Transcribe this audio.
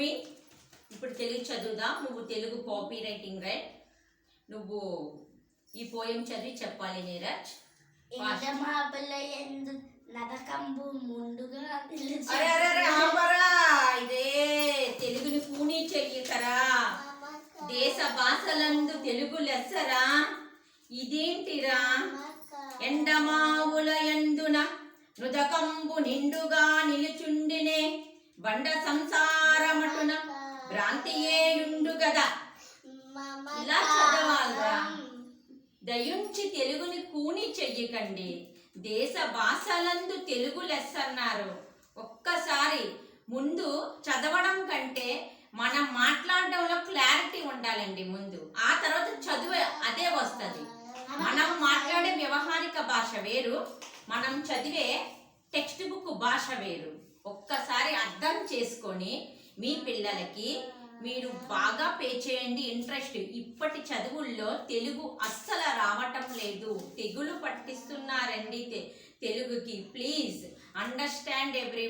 భూమి ఇప్పుడు తెలుగు చదువుదాం. నువ్వు తెలుగు కాపీ రైటింగ్ రైట్. నువ్వు ఈ పోయం చదివి చెప్పాలి నీరజ్. నరకంబు ముందుగా అరే అరే అరే ఆపరా. ఇదే తెలుగుని కూనీ చెయ్యకరా. దేశ భాషలందు తెలుగు లెస్సరా. ఇదేంటిరా? ఎండమావుల ఎందున నుదకంబు నిండుగా నిలుచుండినే. బండ సంసారమటున భ్రాంతియేయుండు కదా ఇలా చదవాలిరా. దయుంచి తెలుగుని కూని చెయ్యకండి. దేశ భాషలందు తెలుగు లెస్ అన్నారు ఒక్కసారి ముందు చదవడం కంటే మనం మాట్లాడడంలో క్లారిటీ ఉండాలండి ముందు. ఆ తర్వాత చదువు అదే వస్తుంది. మనం మాట్లాడే వ్యవహారిక భాష వేరు మనం చదివే టెక్స్ట్ బుక్ భాష వేరు. ఒక్కసారి అర్థం చేసుకొని మీ పిల్లలకి మీరు బాగా పే చేయండి ఇంట్రెస్ట్. ఇప్పటి చదువుల్లో తెలుగు అస్సలు రావటం లేదు. తెగులు పట్టిస్తున్నారండి తె- తెలుగుకి. Please understand every